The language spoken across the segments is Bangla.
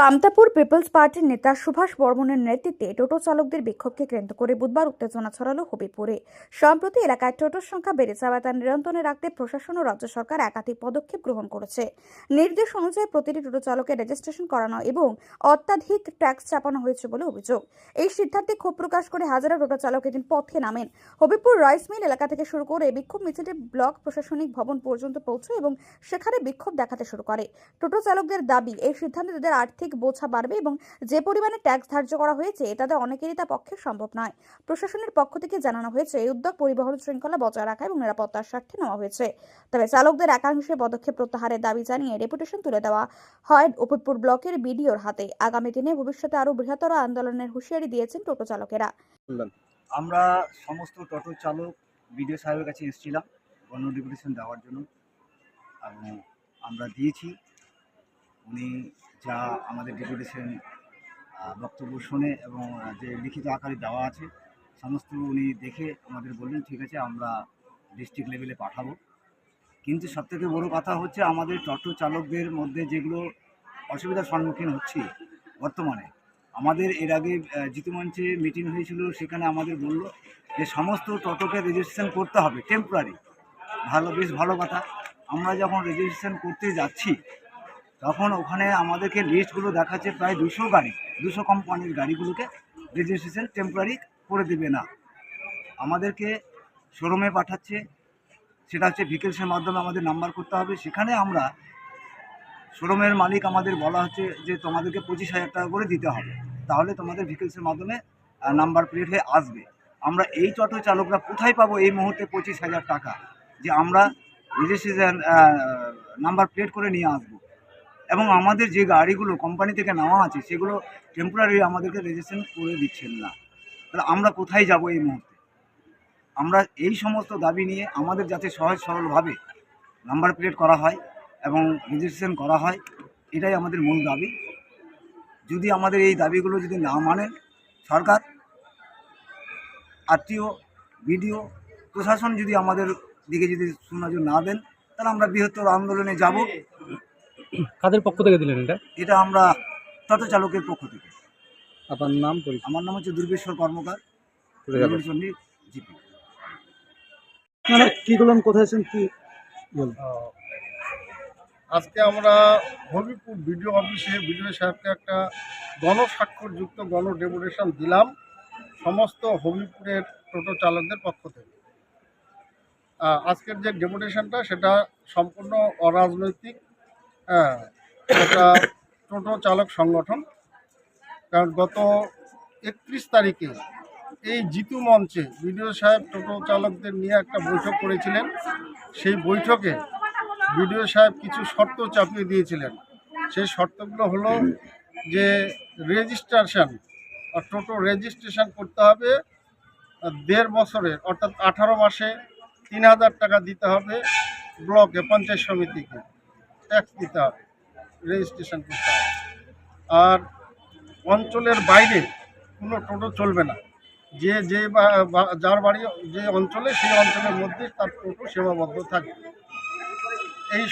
কামতাপুর পিপলস পার্টির নেতা সুভাষ বর্মনের নেতৃত্বে টোটো চালকদের বিক্ষোভকে কেন্দ্র করে বুধবার উত্তেজনা ছড়ালো হবিপুরে। সম্প্রতি এলাকায় টোটোর সংখ্যা বেড়ে যাওয়ায় তা নিয়ন্ত্রণে রাখতে প্রশাসন ও রাজ্য সরকার একাধিক পদক্ষেপ গ্রহণ করেছে। নির্দেশ অনুযায়ী প্রতিটি টোটো চালকের রেজিস্ট্রেশন করানো এবং অত্যাধিক ট্যাক্স চাপানো হয়েছে বলে অভিযোগ। এই সিদ্ধান্তে ক্ষোভ প্রকাশ করে হাজারো টোটো চালক এদিন পথে নামেন। হবিপুর রাইস মিল এলাকা থেকে শুরু করে বিক্ষোভ মিছিলটি ব্লক প্রশাসনিক ভবন পর্যন্ত পৌঁছয় এবং সেখানে বিক্ষোভ দেখাতে শুরু করে। টোটো চালকদের দাবি, এই সিদ্ধান্তে তাদের আর্থিক বোঝা বাড়বে এবং যে পরিমাণে ট্যাক্স ধার্য করা হয়েছে তাদের অনেকেরই তা পক্ষে সম্ভব নয়। প্রশাসনের পক্ষ থেকে জানানো হয়েছে, এই উদ্যোগ পরিবহন শৃঙ্খলা বজায় রাখা এবং নিরাপত্তার স্বার্থে নেওয়া হয়েছে। তবে চালকদের একাংশে পদক্ষেপ প্রত্যাহারের দাবি জানিয়ে ডেপুটেশন তুলে দেওয়া হয় অপুরপুর ব্লকের বিডিওর হাতে। আগামী দিনে ভবিষ্যতে আরও বৃহত্তর আন্দোলনের হুঁশিয়ারি দিয়েছেন টোটো চালকেরা। আমরা সমস্ত টোটো চালক বিডিও সাহেবের কাছে এসেছিলাম গণ ডেপুটেশন দেওয়ার জন্য। আমরা দিয়েছি। উনি যা আমাদের ডেপুটেশন বক্তব্য শুনে এবং যে লিখিত আকারে দেওয়া আছে সমস্ত উনি দেখে আমাদের বললেন ঠিক আছে আমরা ডিস্ট্রিক্ট লেভেলে পাঠাবো। কিন্তু সবথেকে বড় কথা হচ্ছে আমাদের টোটো চালকদের মধ্যে যেগুলো অসুবিধার সম্মুখীন হচ্ছি বর্তমানে আমাদের এর আগে আহ, জিতু মঞ্চে মিটিং হয়েছিল সেখানে আমাদের বলল যে সমস্ত টোটোকে রেজিস্ট্রেশন করতে হবে টেম্পোরারি ভালো বেশ ভালো কথা। আমরা যখন রেজিস্ট্রেশন করতে যাচ্ছি তখন ওখানে আমাদেরকে লিস্টগুলো দেখাচ্ছে প্রায় দুশো গাড়ি। দুশো কোম্পানির গাড়িগুলোকে রেজিস্ট্রেশন টেম্পোরারি করে দেবে না। আমাদেরকে শোরুমে পাঠাচ্ছে। সেটা হচ্ছে ভিকেলসের মাধ্যমে আমাদের নাম্বার করতে হবে। সেখানে আমরা শোরুমের মালিক আমাদের বলা হচ্ছে যে, তোমাদেরকে পঁচিশ হাজার টাকা করে দিতে হবে। তাহলে তোমাদের ভিকেলসের মাধ্যমে নাম্বার প্লেট হয়ে আসবে। আমরা এই টোটো চালকরা কোথায় পাবো এই মুহূর্তে পঁচিশ হাজার টাকা? যে আমরা রেজিস্ট্রেশন নাম্বার প্লেট করে নিয়ে আসব। এবং আমাদের যে গাড়িগুলো কোম্পানি থেকে নেওয়া আছে, সেগুলো টেম্পোরারি আমাদেরকে রেজিস্ট্রেশন করে দিচ্ছেন না। তাহলে আমরা কোথায় যাব এই মুহূর্তে? আমরা এই সমস্ত দাবি নিয়ে আমাদের যাতে সহজ সরলভাবে নাম্বার প্লেট করা হয় এবং রেজিস্ট্রেশন করা হয়, এটাই আমাদের মূল দাবি। যদি আমাদের এই দাবিগুলো যদি না মানেন সরকার, আত্মীয়, বিডিও, প্রশাসন যদি আমাদের দিকে যদি সুনজর না দেন, তাহলে আমরা বৃহত্তর আন্দোলনে যাব। কাদের পক্ষ থেকে দিলেন এটা? এটা আমরা টোটো চালকের পক্ষ থেকে। আপনার নাম পরিচয় আমার নাম হচ্ছে দুর্গেশ্বর কর্মকার জিপি। আপনারা কি করলেন কোথায় আছেন কি বলুন? আজকে আমরা হবিপুর বিডিও অফিসে বিডিও সাহেবকে একটা গণস্বাক্ষরযুক্ত গণ ডেপুটেশন দিলাম সমস্ত হবিপুরের টোটো চালকদের পক্ষ থেকে। আজকের যে ডেপুটেশনটা সেটা সম্পূর্ণ অরাজনৈতিক হ্যাঁ এটা টোটো চালক সংগঠন। কারণ গত একত্রিশ তারিখে এই জিতু মঞ্চে বিডিও সাহেব টোটো চালকদের নিয়ে একটা বৈঠক করেছিলেন। সেই বৈঠকে বিডিও সাহেব কিছু শর্ত চাপিয়ে দিয়েছিলেন। সেই শর্তগুলো হলো যে রেজিস্ট্রেশন টোটো রেজিস্ট্রেশন করতে হবে দেড় বছরের অর্থাৎ আঠারো মাসে তিন হাজার টাকা দিতে হবে ব্লকে, পঞ্চায়েত সমিতিকে। ট্যাক্স দিতে হবে রেজিস্ট্রেশন করতে হবে। আর অঞ্চলের বাইরে কোনো টোটো চলবে না। যে যে যার বাড়ি, যে অঞ্চলে, সেই অঞ্চলের মধ্যে তার টোটো সেবাবদ্ধ থাকবে এই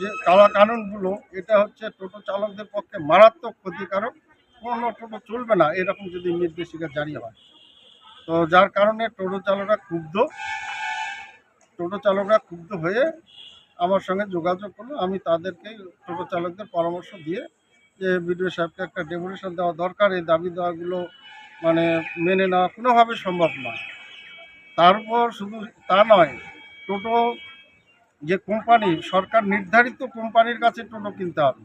যে কালা কানুনগুলো, এটা হচ্ছে টোটো চালকদের পক্ষে মারাত্মক ক্ষতিকারক। কোনো টোটো চলবে না, এরকম যদি নির্দেশিকা জারি হয়। তো যার কারণে টোটো চালকরা ক্ষুব্ধ। টোটো চালকরা ক্ষুব্ধ হয়ে আমার সঙ্গে যোগাযোগ করল। আমি তাদেরকে টোটো চালকদের পরামর্শ দিয়ে যে বিডিও সাহেবকে একটা ডেপুটেশন দেওয়া দরকার, এই দাবি দেওয়াগুলো মানে মেনে নেওয়া কোনোভাবে সম্ভব নয়। তারপর শুধু তা নয়, টোটো যে কোম্পানি, সরকার নির্ধারিত কোম্পানির কাছে টোটো কিনতে হবে।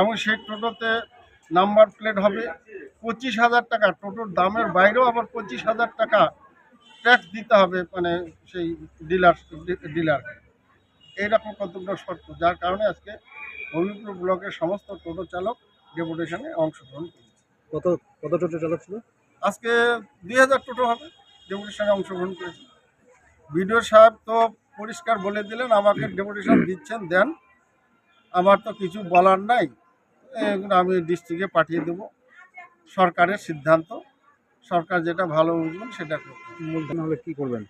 এবং সেই টোটোতে নাম্বার প্লেট হবে পঁচিশ হাজার টাকা। টোটোর দামের বাইরেও আবার পঁচিশ হাজার টাকা ট্যাক্স দিতে হবে মানে সেই ডিলার ডিলার এইরকম কতগুলো শর্ত যার কারণে আজকে হবিপুর ব্লকের সমস্ত টোটো চালক ডেপুটেশনে অংশগ্রহণ করেছে। কত কত টোটো চালক ছিল? আজকে দুই হাজার টোটো হবে ডেপুটেশনে অংশগ্রহণ করেছে। বিডিও সাহেব তো পরিষ্কার বলে দিলেন আমাকে ডেপুটেশন দিচ্ছেন দেন। আমার তো কিছু বলার নাই এগুলো আমি ডিস্ট্রিক্টে পাঠিয়ে দেব। সরকারের সিদ্ধান্ত সরকার যেটা ভালো বুঝবেন সেটা করবে। মূলধন হলে কি করবেন?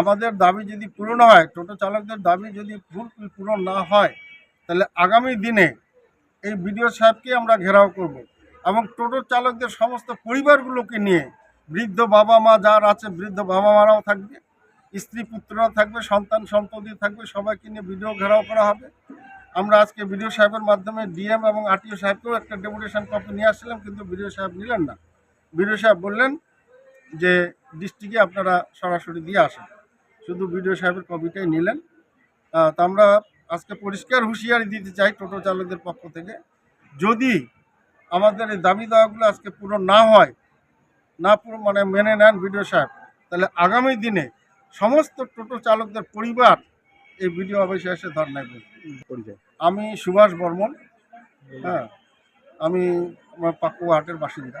আমাদের দাবি যদি পূরণ হয়, টোটো চালকদের দাবি যদি পূরণ না হয়, তাহলে আগামী দিনে এই বিডিও সাহেবকে আমরা ঘেরাও করব এবং টোটো চালকদের সমস্ত পরিবারগুলোকে নিয়ে বৃদ্ধ বাবা মা যার আছে, বৃদ্ধ বাবা মারাও থাকবে, স্ত্রী পুত্ররাও থাকবে, সন্তান সন্ততি থাকবে, সবাইকে নিয়ে ভিডিও ঘেরাও করা হবে। আমরা আজকে বিডিও সাহেবের মাধ্যমে ডিএম এবং আরটিও সাহেবকেও একটা ডেপুটেশন কপি নিয়ে আসছিলাম, কিন্তু বিডিও সাহেব নিলেন না। বিডিও সাহেব বললেন যে ডিস্ট্রিক্টে আপনারা সরাসরি দিয়ে আসেন। শুধু বিডিও সাহেবের কপিটাই নিলেন। তা আমরা আজকে পরিষ্কার হুঁশিয়ারি দিতে চাই টোটো চালকদের পক্ষ থেকে। যদি আমাদের এই দাবি দাওয়াগুলো আজকে পুরো না হয়, না পুরো মানে মেনে নেন বিডিও সাহেব, তাহলে আগামী দিনে সমস্ত টোটো চালকদের পরিবার এই ভিডিও অফিসে এসে ধর্নায় আমি সুভাষ বর্মন হ্যাঁ আমি আমার পাকুয়া হাটের বাসিন্দা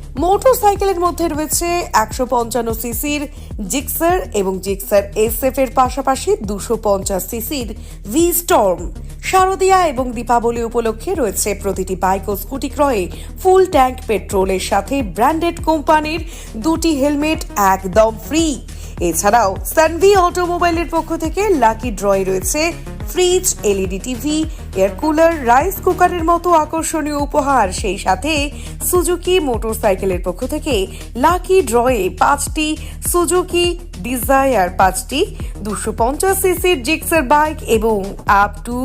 মোটরসাইকেলের মধ্যে রয়েছে একশো পঞ্চান্ন সিসির জিক্সার এবং জিক্সার এসএফ এর পাশাপাশি দুশো পঞ্চাশ সিসির ভি স্টর্ম শারদিয়া এবং দীপাবলি উপলক্ষে রয়েছে প্রতিটি বাইক ও স্কুটি ক্রয়ে ফুল ট্যাঙ্ক পেট্রোলের সাথে ব্র্যান্ডেড কোম্পানির দুটি হেলমেট একদম ফ্রি। এছাড়াও সানভি অটোমোবাইলের পক্ষ থেকে লাকি ড্রয় রয়েছে fridge LED TV air cooler rice কুকারের মতো আকর্ষণীয় উপহার। সেই সাথে সুজুকি মোটরসাইকেলের পক্ষ থেকে লাকি ড্রয়ে পাঁচটি সুজুকি ডিজায়ার পাঁচটি, দুশো পঞ্চাশ সিসির জিক্সার বাইক এবং আপ টু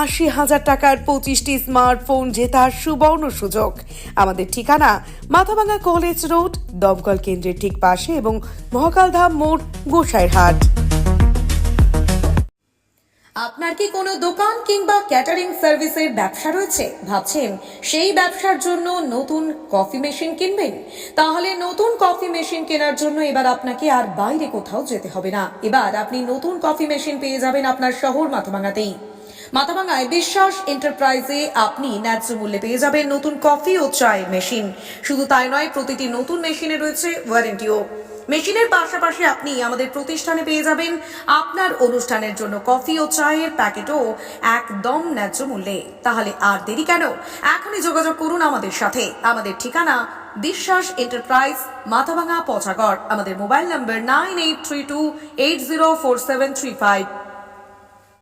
আশি হাজার টাকার পঁচিশটি স্মার্টফোন জেতার সুবর্ণ সুযোগ। আমাদের ঠিকানা মাথাভাঙা কলেজ রোড দমকল কেন্দ্রের ঠিক পাশে এবং মহাকালধাম মোড় গোসাইরহাট। আপনার কি কোনো দোকান কিংবা ক্যাটারিং সার্ভিসের ব্যবসা রয়েছে? ভাবছেন সেই ব্যবসার জন্য নতুন কফি মেশিন কিনবেন? তাহলে নতুন কফি মেশিন কেনার জন্য এবার আপনাকে আর বাইরে কোথাও যেতে হবে না। এবার আপনি নতুন কফি মেশিন পেয়ে যাবেন আপনার শহর মাথাভাঙাতেই মাথাভাঙায় বিশ্বাস এন্টারপ্রাইজে আপনি ন্যায্য মূল্যে পেয়ে যাবেন নতুন কফি ও চায়ের মেশিন। শুধু তাই নয়, প্রতিটি নতুন মেশিনে রয়েছে ওয়ারেন্টিও। মেশিনের পাশাপাশি আপনি আমাদের প্রতিষ্ঠানে পেয়ে যাবেন আপনার অনুষ্ঠানের জন্য কফি ও চায়ের প্যাকেটও একদম ন্যায্য মূল্যে। তাহলে আর দেরি কেন? এখনই যোগাযোগ করুন আমাদের সাথে। আমাদের ঠিকানা বিশ্বাস এন্টারপ্রাইজ, মাথাভাঙা পচাগড়। আমাদের mobile number nine eight three two eight zero four seven three five.